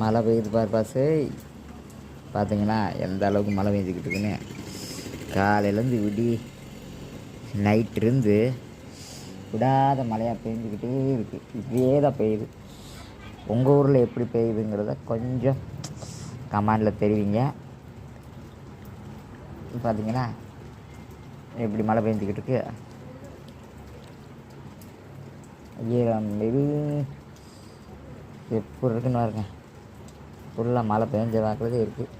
மழை பெய்யுது பார் பாசு. பார்த்தீங்கன்னா எந்த அளவுக்கு மழை பெஞ்சிக்கிட்டு இருக்குன்னு. காலையிலேருந்து விடி நைட்டிருந்து விடாத மழையாக பெஞ்சிக்கிட்டே இருக்குது இதே தான் பெய்யுது. உங்கள் ஊரில் எப்படி பெய்யுதுங்கிறத கொஞ்சம் கமாண்டில் தெரிவிங்க. பார்த்தீங்கன்னா எப்படி மழை பெஞ்சிக்கிட்டு இருக்கு. ஈரம் எப்படி இருக்குன்னு பாருங்க. ஃபுல்லாக மழை பெஞ்ச பார்க்குறதே இருக்குது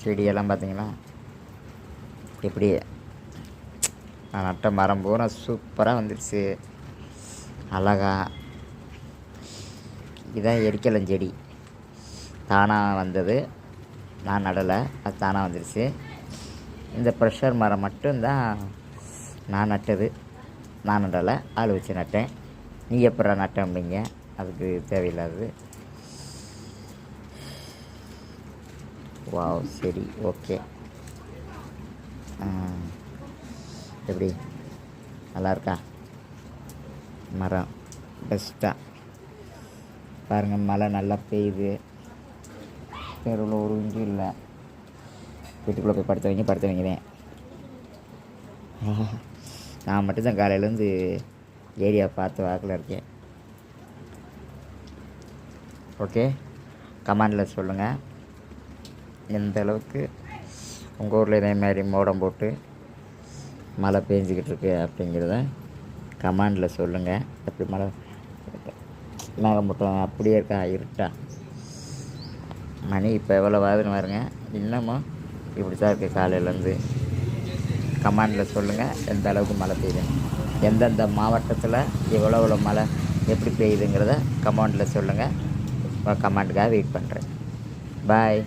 செடியெல்லாம் பார்த்தீங்களா எப்படி நான் நட்ட மரம் பூரா சூப்பராக வந்துடுச்சு அழகா. இதான் எரிக்கலம் செடி. தானாக வந்தது. நான் நடலை. அது தானாக வந்துடுச்சு இந்த ப்ரெஷர் மரம் மட்டும்தான் நான் நட்டது. நான் நடலை. ஆள் வச்சு நட்டேன். நீ எப்படா நட்டேன் அப்படிங்க? அதுக்கு தேவையில்லாதது. வாவ் சரி ஓகே எப்படி? நல்லா இருக்கா மரம். பெஸ்ட்டாக பாருங்கள் மழை நல்லா பெய்யுது. தெருவில் ஒரு இஞ்சும் இல்லை. வீட்டுக்குள்ளே போய் படுத்து வைங்க படுத்து வைங்கதேன் நான் மட்டும்தான் காலையிலேருந்து ஏரியா பார்த்து வாக்கில் இருக்கேன். ஓகே? கமெண்டில் சொல்லுங்கள் எந்த அளவுக்கு உங்கள் ஊரில் இதே மாதிரி மோடம் போட்டு மழை பெஞ்சிக்கிட்டு இருக்கு அப்படிங்கிறத கமாண்டில் சொல்லுங்கள் அப்படி மழை மேகமூட்டம் அப்படியே இருக்கா? இருட்டா? மணி இப்போ எவ்வளோ ஆகுதுன்னு பாருங்க. இன்னமும் இப்படி தான் இருக்குது காலையிலேருந்து கமாண்டில் சொல்லுங்கள் எந்த அளவுக்கு மழை பெய்யுது? எந்தெந்த மாவட்டத்தில் எவ்வளோ எவ்வளோ மழை எப்படி பெய்யுதுங்கிறத கமெண்டில் சொல்லுங்கள் கமெண்ட்டுக்காக வெயிட் பண்ணுறேன் பாய்